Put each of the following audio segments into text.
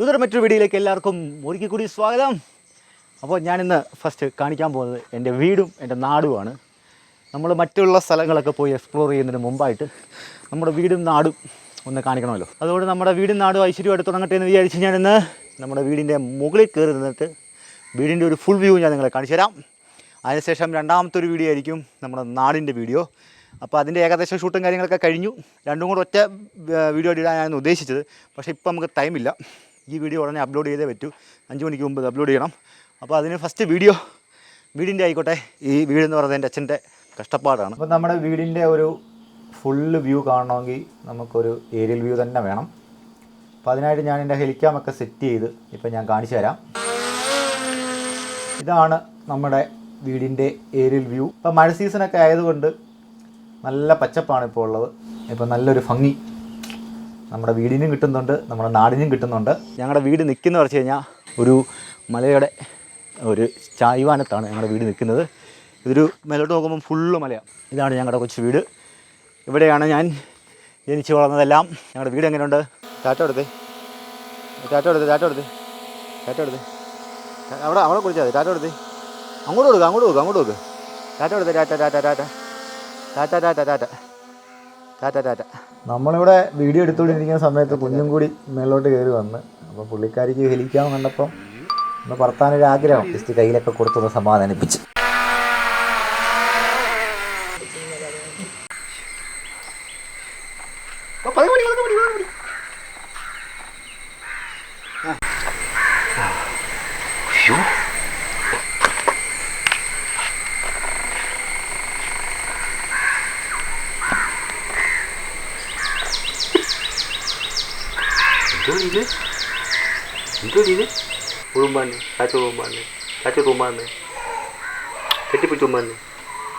ദൂതർ മറ്റൊരു വീഡിയോയിലേക്ക് എല്ലാവർക്കും ഒരിക്കൽ കൂടി സ്വാഗതം. അപ്പോൾ ഞാനിന്ന് ഫസ്റ്റ് കാണിക്കാൻ പോകുന്നത് എന്റെ വീടും എന്റെ നാടുമാണ്. നമ്മൾ മറ്റുള്ള സ്ഥലങ്ങളൊക്കെ പോയി എക്സ്പ്ലോർ ചെയ്യുന്നതിന് മുമ്പായിട്ട് നമ്മുടെ വീടും നാടും ഒന്ന് കാണിക്കണമല്ലോ. അതുകൊണ്ട് നമ്മുടെ വീടും നാടും ഐശ്വര്യമായിട്ട് തുടങ്ങട്ടെ എന്ന് വിചാരിച്ച് ഞാനിന്ന് നമ്മുടെ വീടിന്റെ മുകളിൽ കയറി നിന്നിട്ട് വീടിന്റെ ഒരു ഫുൾ വ്യൂ ഞാൻ നിങ്ങളെ കാണിച്ചു തരാം. അതിനുശേഷം രണ്ടാമത്തെ ഒരു വീഡിയോ ആയിരിക്കും നമ്മുടെ നാടിന്റെ വീഡിയോ. അപ്പോൾ അതിന്റെ ഏകദേശം ഷൂട്ടും കാര്യങ്ങളൊക്കെ കഴിഞ്ഞു. രണ്ടും കൂടെ ഒറ്റ വീഡിയോ ഇടാനാണ് ഉദ്ദേശിച്ചത്. പക്ഷേ ഇപ്പം നമുക്ക് ടൈമില്ല ഈ വീഡിയോ ഉടനെ അപ്ലോഡ് ചെയ്തേ പറ്റൂ. അഞ്ച് മണിക്ക് മുമ്പ് അപ്ലോഡ് ചെയ്യണം. അപ്പോൾ അതിന് ഫസ്റ്റ് വീഡിയോ വീടിന്റെ ആയിക്കോട്ടെ. ഈ വീടെന്ന് പറയുന്നത് എന്റെ അച്ഛന്റെ കഷ്ടപ്പാടാണ്. അപ്പോൾ നമ്മുടെ വീടിന്റെ ഒരു ഫുള്ള് വ്യൂ കാണണമെങ്കിൽ നമുക്കൊരു ഏരിയൽ വ്യൂ തന്നെ വേണം. അപ്പോൾ അതിനായിട്ട് ഞാൻ എന്റെ ഹെലിക്കാമൊക്കെ സെറ്റ് ചെയ്ത് ഇപ്പം ഞാൻ കാണിച്ചു തരാം. ഇതാണ് നമ്മുടെ വീടിന്റെ ഏരിയൽ വ്യൂ ഇപ്പം മഴ സീസണൊക്കെ ആയതുകൊണ്ട് നല്ല പച്ചപ്പാണ് ഇപ്പോൾ ഉള്ളത്. ഇപ്പം നല്ലൊരു ഭംഗി. നമ്മുടെ വീടിനും കിട്ടുന്നുണ്ട് നമ്മുടെ നാടിനും കിട്ടുന്നുണ്ട്. ഞങ്ങളുടെ വീട് നിൽക്കുന്ന പറഞ്ഞു കഴിഞ്ഞാൽ ഒരു മലയുടെ ഒരു ചായ്വാനത്താണ് ഞങ്ങളുടെ വീട് നിൽക്കുന്നത് ഇതൊരു മേലോട്ട് നോക്കുമ്പോൾ ഫുള്ള് മലയാണ് ഇതാണ് ഞങ്ങളുടെ കൊച്ചു വീട്. ഇവിടെയാണ് ഞാൻ ജനിച്ചു വളർന്നതെല്ലാം. ഞങ്ങളുടെ വീട് എങ്ങനെയുണ്ട്? ടാറ്റ എടുത്ത്. ടാറ്റ എടുത്ത് ടാറ്റ എടുത്ത്. ടാറ്റ എടുത്ത്. അവിടെ അവിടെ കുറിച്ചാൽ മതി. ടാറ്റ എടുത്ത്. അങ്ങോട്ട് കൊടുക്കുക അങ്ങോട്ട് കൊടുക്കുക അങ്ങോട്ട് കൊടുക്കുക ടാറ്റ കൊടുത്തേ ടാറ്റ ടാറ്റ ടാറ്റ ടാറ്റ ടാറ്റ ടാറ്റ ടാറ്റ ടാറ്റ. നമ്മളിവിടെ വീഡിയോ എടുത്തുകൊണ്ടിരിക്കുന്ന സമയത്ത് കുഞ്ഞും കൂടി മേലോട്ട് കയറി വന്ന് അപ്പോൾ പുള്ളിക്കാരിക്ക് ഹെലിക്കാൻ കണ്ടപ്പം ഒന്ന് പറത്താനൊരു ആഗ്രഹം. ജസ്റ്റ് കയ്യിലൊക്കെ കൊടുത്തൊന്ന് സമാധാനിപ്പിച്ച്.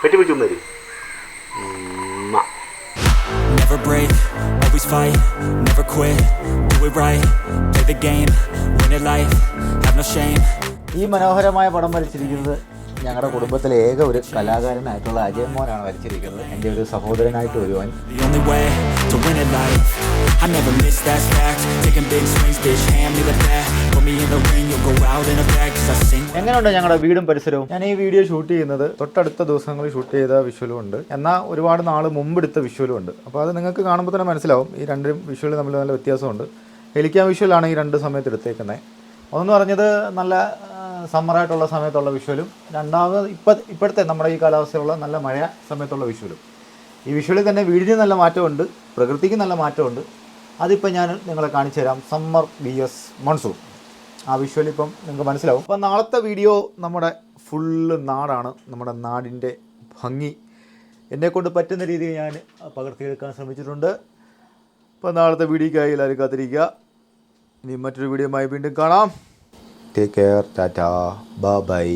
കെട്ടിപ്പിച്ചുമ്മര് Never break, always fight, never quit, do it right, play the game, win it life, have no shame. ഈ മനോഹരമായ പടം വരച്ചിരിക്കുന്നത് ഞങ്ങളുടെ കുടുംബത്തിലെ ഏക ഒരു കലാകാരനായിട്ടുള്ള അജയ് മോനാണ് വരച്ചിരിക്കുന്നത്. എന്റെ ഒരു സഹോദരനായിട്ട് വരുവാൻ. I never miss that fact, taking big swings, bitch, hand me the bat, put me in the ring, you'll go out in a bag, cause I sing എങ്ങനെയുണ്ട് ഞങ്ങളുടെ വീടും പരിസരവും? ഞാൻ ഈ വീഡിയോ ഷൂട്ട് ചെയ്യുന്നത് തൊട്ടടുത്ത ദിവസങ്ങളിൽ ഷൂട്ട് ചെയ്ത വിഷ്വലും ഉണ്ട്. എന്നാൽ ഒരുപാട് നാൾ മുമ്പ് എടുത്ത വിഷ്വലും ഉണ്ട്. അപ്പോൾ അത് നിങ്ങൾക്ക് കാണുമ്പോൾ തന്നെ മനസ്സിലാവും. ഈ രണ്ട് വിഷ്വലും തമ്മിൽ നല്ല വ്യത്യാസമുണ്ട്. ഹെലിക്കാൻ വിഷ്വലാണ് ഈ രണ്ട് സമയത്ത് എടുത്തേക്കുന്നത് ഒന്നെന്ന് പറഞ്ഞത് നല്ല സമ്മറായിട്ടുള്ള സമയത്തുള്ള വിഷ്വലും രണ്ടാമത് ഇപ്പം ഇപ്പോഴത്തെ നമ്മുടെ ഈ കാലാവസ്ഥയുള്ള നല്ല മഴ സമയത്തുള്ള വിഷ്വലും ഈ വിഷ്വലിൽ തന്നെ വീടിന് നല്ല മാറ്റമുണ്ട്. പ്രകൃതിക്ക് നല്ല മാറ്റമുണ്ട്. അതിപ്പോൾ ഞാൻ നിങ്ങളെ കാണിച്ചു തരാം സമ്മർ ബി എസ് മൺസൂൺ. ആ വിഷ്വൽ ഇപ്പം നിങ്ങൾക്ക് മനസ്സിലാവും. അപ്പം നാളത്തെ വീഡിയോ നമ്മുടെ ഫുള്ള് നാടാണ് നമ്മുടെ നാടിന്റെ ഭംഗി. എന്നെക്കൊണ്ട് പറ്റുന്ന രീതിയിൽ ഞാൻ പകർത്തിയെടുക്കാൻ ശ്രമിച്ചിട്ടുണ്ട്. അപ്പോൾ നാളത്തെ വീഡിയോയ്ക്കായി എല്ലാവരും കാത്തിരിക്കുക. ഇനി മറ്റൊരു വീഡിയോയുമായി വീണ്ടും കാണാം. Take care Tata by